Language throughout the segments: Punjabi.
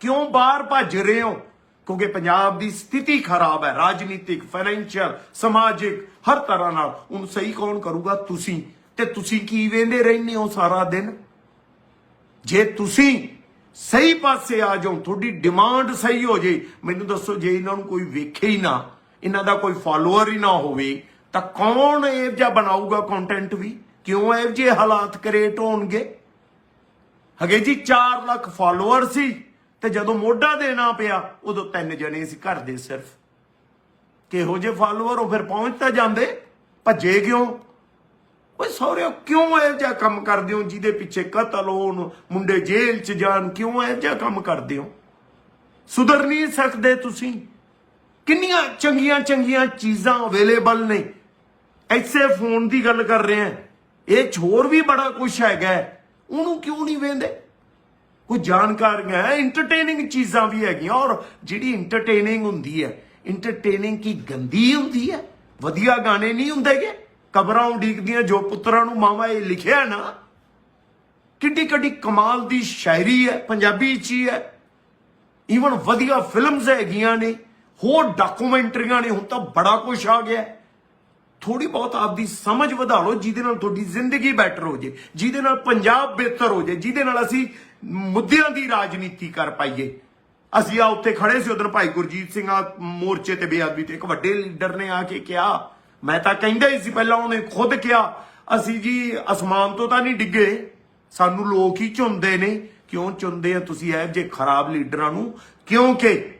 ਕਿਉਂ ਬਾਹਰ ਭੱਜ ਰਹੇ ਹੋ? ਕਿਉਂਕਿ ਪੰਜਾਬ ਦੀ ਸਥਿਤੀ ਖਰਾਬ ਹੈ। ਰਾਜਨੀਤਿਕ ਫਾਈਨੈਂਸ਼ੀਅਲ ਸਮਾਜਿਕ, ਹਰ ਤਰ੍ਹਾਂ ਨਾਲ। ਹੁਣ ਸਹੀ ਕੌਣ ਕਰੂਗਾ? ਤੁਸੀਂ। ਤੇ ਤੁਸੀਂ ਕੀ ਵੇਂਦੇ ਰਹਿੰਦੇ ਹੋ ਸਾਰਾ ਦਿਨ? ਜੇ ਤੁਸੀਂ ਸਹੀ ਪਾਸੇ ਆ ਜਾਓ, ਤੁਹਾਡੀ ਡਿਮਾਂਡ ਸਹੀ ਹੋ ਜੇ, ਮੈਨੂੰ ਦੱਸੋ ਜੇ ਇਹਨਾਂ ਨੂੰ ਕੋਈ ਵੇਖੇ ਹੀ ਨਾ, ਇਹਨਾਂ ਦਾ ਕੋਈ ਫਾਲੋਅਰ ਹੀ ਨਾ ਹੋਵੇ, ਤਾਂ ਕੌਣ ਇਹ ਜਿਹਾ ਬਣਾਊਗਾ ਕੰਟੈਂਟ ਵੀ? ਕਿਉਂ ਇਹ ਜਿਹੇ ਹਾਲਾਤ ਕ੍ਰੀਏਟ ਹੋਣਗੇ? ਹਗੇ ਜੀ 4 ਲੱਖ ਫਾਲੋਅਰ ਸੀ। ਤੇ ਜਦੋਂ ਮੋਢਾ ਦੇਣਾ ਪਿਆ, ਉਦੋਂ ਤਿੰਨ ਜਣੇ ਸੀ ਘਰ ਦੇ ਸਿਰਫ। ਕਿਹੋ ਜਿਹੇ ਫਾਲੋਅਰ ਉਹ ਫਿਰ ਪਹੁੰਚ ਤਾਂ ਜਾਂਦੇ, ਭੱਜੇ ਕਿਉਂ? ਓਏ ਸਹੁਰਿਓ, ਕਿਉਂ ਇਹ ਜਿਹਾ ਕੰਮ ਕਰਦੇ ਹੋ? ਜਿਹਦੇ ਪਿੱਛੇ ਕਤਲ ਹੋਣ, ਮੁੰਡੇ ਜੇਲ੍ਹ 'ਚ ਜਾਣ, ਕਿਉਂ ਇਹ ਜਿਹਾ ਕੰਮ ਕਰਦੇ ਹੋ? ਸੁਧਰ ਨਹੀਂ ਸਕਦੇ ਤੁਸੀਂ। ਕਿੰਨੀਆਂ ਚੰਗੀਆਂ ਚੰਗੀਆਂ ਚੀਜ਼ਾਂ ਅਵੇਲੇਬਲ ਨੇ। ਐਸੇ ਫੋਨ ਦੀ ਗੱਲ ਕਰ ਰਹੇ ਹਾਂ ਇਹ 'ਚ ਹੋਰ ਵੀ ਬੜਾ ਕੁਝ ਹੈਗਾ। ਉਹਨੂੰ ਕਿਉਂ ਨਹੀਂ ਵੇਂਦੇ? ਕੋਈ ਜਾਣਕਾਰੀਆਂ ਹੈ ਇੰਟਰਟੇਨਿੰਗ ਚੀਜ਼ਾਂ ਵੀ ਹੈਗੀਆਂ ਔਰ ਜਿਹੜੀ ਇੰਟਰਟੇਨਿੰਗ ਹੁੰਦੀ ਹੈ ਇੰਟਰਟੇਨਿੰਗ ਕੀ ਗੰਦੀ ਹੁੰਦੀ ਹੈ? ਵਧੀਆ ਗਾਣੇ ਨਹੀਂ ਹੁੰਦੇਗੇ ਕਬਰਾਂ ਉਡੀਕਦੀਆਂ, ਜੋ ਪੁੱਤਰਾਂ ਨੂੰ ਮਾਵਾ ਇਹ ਲਿਖਿਆ ਨਾ ਕਿੱਡੀ ਕਿੱਡੀ ਕਮਾਲ ਦੀ ਸ਼ਾਇਰੀ ਹੈ, ਪੰਜਾਬੀ ਚ ਹੀ ਹੈ। ਈਵਨ ਵਧੀਆ ਫਿਲਮਸ ਹੈਗੀਆਂ ਨੇ, ਹੋਰ ਡਾਕੂਮੈਂਟਰੀਆਂ ਨੇ, ਹੁਣ ਤਾਂ ਬੜਾ ਕੁਝ ਆ ਗਿਆ। ਹੈ। ਥੋੜੀ ਬਹੁਤ ਆਪਦੀ ਸਮਝ ਵਧਾ ਲਓ, ਜਿਹਦੇ ਨਾਲ ਤੁਹਾਡੀ ਜ਼ਿੰਦਗੀ ਬੈਟਰ ਹੋ ਜੇ, ਜਿਹਦੇ ਨਾਲ ਪੰਜਾਬ ਬਿਹਤਰ ਹੋ ਜੇ, ਜਿਹਦੇ ਨਾਲ ਅਸੀਂ ਮੁੱਦਿਆਂ ਦੀ ਰਾਜਨੀਤੀ ਕਰ ਪਾਈਏ। ਅਸੀਂ ਆ ਉੱਤੇ ਖੜੇ ਸੀ ਉਧਰ ਭਾਈ ਗੁਰਜੀਤ ਸਿੰਘ ਆ ਮੋਰਚੇ ਤੇ ਬੇਅਦਬੀ ਤੇ ਇੱਕ ਵੱਡੇ ਲੀਡਰ ਨੇ ਆ ਕੇ ਕਿਹਾ। ਮੈਂ ਤਾਂ ਕਹਿੰਦਾ ਹੀ ਸੀ ਪਹਿਲਾਂ ਉਹਨੇ ਖੁਦ ਕਿਹਾ, ਅਸੀਂ ਜੀ ਅਸਮਾਨ ਤੋਂ ਤਾਂ ਨਹੀਂ ਡਿੱਗੇ। ਸਾਨੂੰ ਲੋਕ ਹੀ ਚੁੰਦੇ ਨੇ। ਕਿਉਂ ਚੁੰਦੇ ਆ ਤੁਸੀਂ ਇਹ ਜੇ ਖਰਾਬ ਲੀਡਰਾਂ ਨੂੰ? ਕਿਉਂਕਿ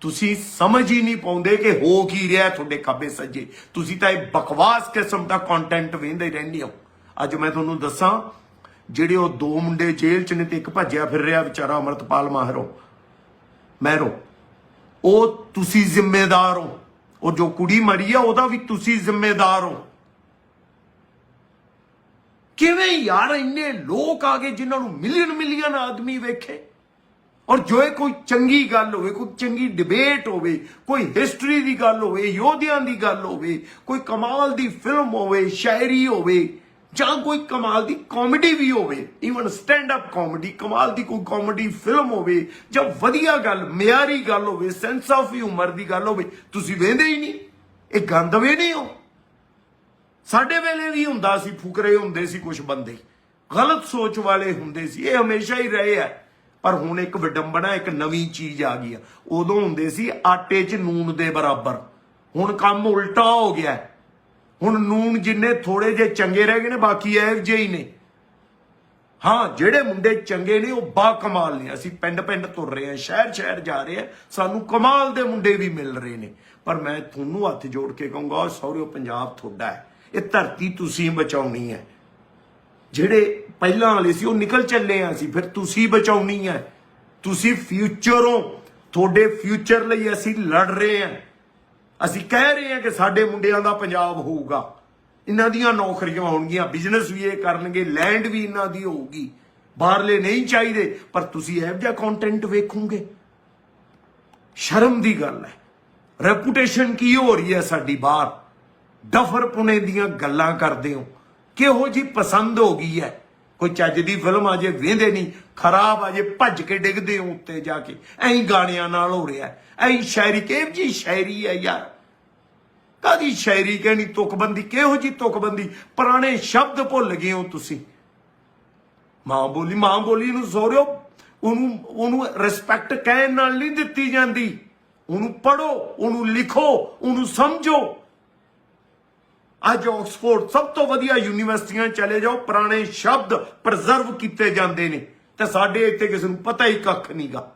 ਤੁਸੀਂ ਸਮਝ ਹੀ ਨਹੀਂ ਪਾਉਂਦੇ ਕਿ ਹੋ ਕੀ ਰਿਹਾ ਤੁਹਾਡੇ ਖੱਬੇ ਸੱਜੇ। ਤੁਸੀਂ ਤਾਂ ਇਹ ਬਕਵਾਸ ਕਿਸਮ ਦਾ ਕੰਟੈਂਟ ਵੇਂਦੇ ਰਹਿੰਦੇ ਹੋ। ਅੱਜ ਮੈਂ ਤੁਹਾਨੂੰ ਦੱਸਾਂ ਜਿਹੜੇ ਉਹ ਦੋ ਮੁੰਡੇ ਜੇਲ੍ਹ ਚ ਨੇ ਤੇ ਇੱਕ ਭੱਜਿਆ ਫਿਰ ਰਿਹਾ ਵਿਚਾਰਾ ਅਮਰਤਪਾਲ ਮਾਹਰੋ। ਮਹਿਰੋ, ਉਹ ਤੁਸੀਂ ਜ਼ਿੰਮੇਦਾਰ ਹੋ। ਉਹ ਜੋ ਕੁੜੀ ਮਰੀ ਆ, ਉਹਦਾ ਵੀ ਤੁਸੀਂ ਜ਼ਿੰਮੇਦਾਰ ਹੋ। ਕਿਵੇਂ ਯਾਰ ਇੰਨੇ ਲੋਕ ਆ ਗਏ ਜਿਨ੍ਹਾਂ ਨੂੰ ਮਿਲੀਅਨ ਮਿਲੀਅਨ ਆਦਮੀ ਵੇਖੇ? ਔਰ ਜੋ ਇਹ ਕੋਈ ਚੰਗੀ ਗੱਲ ਹੋਵੇ, ਕੋਈ ਚੰਗੀ ਡਿਬੇਟ ਹੋਵੇ, ਕੋਈ ਹਿਸਟਰੀ ਦੀ ਗੱਲ ਹੋਵੇ, ਯੋਧਿਆਂ ਦੀ ਗੱਲ ਹੋਵੇ, ਕੋਈ ਕਮਾਲ ਦੀ ਫਿਲਮ ਹੋਵੇ, ਸ਼ਾਇਰੀ ਹੋਵੇ ਜਾਂ ਕੋਈ ਕਮਾਲ ਦੀ ਕਾਮੇਡੀ ਵੀ ਹੋਵੇ ਈਵਨ ਸਟੈਂਡ ਅਪ ਕਾਮੇਡੀ ਕਮਾਲ ਦੀ ਕੋਈ ਕਾਮੇਡੀ ਫਿਲਮ ਹੋਵੇ, ਜਾਂ ਵਧੀਆ ਗੱਲ, ਮਿਆਰੀ ਗੱਲ ਹੋਵੇ ਸੈਂਸ ਆਫ ਹਿਊਮਰ ਦੀ ਗੱਲ ਹੋਵੇ, ਤੁਸੀਂ ਵੇਂਦੇ ਹੀ ਨਹੀਂ, ਇਹ ਗੰਦ ਵੇ ਹੋ ਸਾਡੇ ਵੇਲੇ ਵੀ ਹੁੰਦਾ ਸੀ, ਫੁਕਰੇ ਹੁੰਦੇ ਸੀ ਕੁਝ ਬੰਦੇ, ਗਲਤ ਸੋਚ ਵਾਲੇ ਹੁੰਦੇ ਸੀ, ਇਹ ਹਮੇਸ਼ਾ ਹੀ ਰਹੇ ਆ। ਪਰ ਹੁਣ ਇੱਕ ਵਿਡੰਬਣਾ ਇੱਕ ਨਵੀਂ ਚੀਜ਼ ਆ ਗਈ ਆ। ਉਦੋਂ ਹੁੰਦੇ ਸੀ, ਆਟੇ 'ਚ ਨੂਨ ਦੇ ਬਰਾਬਰ। ਹੁਣ ਕੰਮ ਉਲਟਾ ਹੋ ਗਿਆ। ਹੁਣ ਨੂਨ ਜਿੰਨੇ ਥੋੜੇ ਜੇ ਚੰਗੇ ਰਹਿ ਗਏ ਨੇ, ਬਾਕੀ ਐਵ ਜਿਹੇ ਹੀ ਨੇ। ਹਾਂ, ਜਿਹੜੇ ਮੁੰਡੇ ਚੰਗੇ ਨੇ, ਉਹ ਬਾ ਕਮਾਲ ਨੇ। ਅਸੀਂ ਪਿੰਡ ਪਿੰਡ ਤੁਰ ਰਹੇ ਹਾਂ, ਸ਼ਹਿਰ ਸ਼ਹਿਰ ਜਾ ਰਹੇ ਹਾਂ। ਸਾਨੂੰ ਕਮਾਲ ਦੇ ਮੁੰਡੇ ਵੀ ਮਿਲ ਰਹੇ ਨੇ। ਪਰ ਮੈਂ ਤੁਹਾਨੂੰ ਹੱਥ ਜੋੜ ਕੇ ਕਹੂੰਗਾ ਸੌਰਿਓ ਪੰਜਾਬ ਤੁਹਾਡਾ ਹੈ। ਇਹ ਧਰਤੀ ਤੁਸੀਂ ਬਚਾਉਣੀ ਹੈ। ਜਿਹੜੇ ਪਹਿਲਾਂ ਵਾਲੇ ਸੀ, ਉਹ ਨਿਕਲ ਚੱਲੇ ਆ ਸੀ ਫਿਰ ਤੁਸੀਂ ਬਚਾਉਣੀ ਹੈ। ਤੁਸੀਂ ਫਿਊਚਰ ਹੋ। ਤੁਹਾਡੇ ਫਿਊਚਰ ਲਈ ਅਸੀਂ ਲੜ ਰਹੇ ਹਾਂ। ਅਸੀਂ ਕਹਿ ਰਹੇ ਹਾਂ ਕਿ ਸਾਡੇ ਮੁੰਡਿਆਂ ਦਾ ਪੰਜਾਬ ਹੋਊਗਾ। ਇਹਨਾਂ ਦੀਆਂ ਨੌਕਰੀਆਂ ਹੋਣਗੀਆਂ ਬਿਜ਼ਨਸ ਵੀ ਇਹ ਕਰਨਗੇ ਲੈਂਡ ਵੀ ਇਹਨਾਂ ਦੀ ਹੋਊਗੀ। ਬਾਹਰਲੇ ਨਹੀਂ ਚਾਹੀਦੇ, ਪਰ ਤੁਸੀਂ ਇਹੋ ਜਿਹਾ ਕੰਟੈਂਟ ਵੇਖੋਗੇ। ਸ਼ਰਮ ਦੀ ਗੱਲ ਹੈ। ਰੈਪੂਟੇਸ਼ਨ ਕੀ ਹੋ ਰਹੀ ਹੈ ਸਾਡੀ ਬਾਹਰ? ਡਫਰ ਪੁਣੇ ਦੀਆਂ ਗੱਲਾਂ ਕਰਦੇ ਹੋ। ਕਿਹੋ ਜੀ ਪਸੰਦ ਹੋ ਗਈ ਹੈ? ਕੋਈ ਚੱਜ ਦੀ ਫਿਲਮ ਆ ਜੇ ਵੇਂਦੇ ਨਹੀਂ, ਖਰਾਬ ਆ ਜੇ ਭੱਜ ਕੇ ਡਿੱਗਦੇ ਹੋ ਉੱਤੇ ਜਾ ਕੇ। ਐਂ ਗਾਣਿਆਂ ਨਾਲ ਹੋ ਰਿਹਾ ਐਂ ਸ਼ਾਇਰੀ, ਕਿਹੋ ਜੀ ਸ਼ਾਇਰੀ ਹੈ ਯਾਰ? ਕਾਦੀ ਸ਼ਾਇਰੀ ਕਹਿਣੀ? ਤੁਕਬੰਦੀ, ਕਿਹੋ ਜੀ ਤੁਕਬੰਦੀ? ਪੁਰਾਣੇ ਸ਼ਬਦ ਭੁੱਲ ਗਏ ਹੋ ਤੁਸੀਂ। ਮਾਂ ਬੋਲੀ ਮਾਂ ਬੋਲੀ ਨੂੰ ਸੋਰਿਓ ਉਹਨੂੰ ਉਹਨੂੰ ਰਿਸਪੈਕਟ ਕਹਿਣ ਨਾਲ ਨਹੀਂ ਦਿੱਤੀ ਜਾਂਦੀ। ਉਹਨੂੰ ਪੜੋ ਉਹਨੂੰ ਲਿਖੋ, ਉਹਨੂੰ ਸਮਝੋ। ਅੱਜ ਆਕਸਫੋਰਡ ਸਭ ਤੋਂ ਵਧੀਆ ਯੂਨੀਵਰਸਿਟੀਆਂ ਚਲੇ ਜਾਓ, ਪੁਰਾਣੇ ਸ਼ਬਦ ਪ੍ਰੀਜ਼ਰਵ ਕੀਤੇ ਜਾਂਦੇ ਨੇ। ਤੇ ਸਾਡੇ ਇੱਥੇ ਕਿਸੇ ਨੂੰ ਪਤਾ ਹੀ ਕੱਖ ਨਹੀਂਗਾ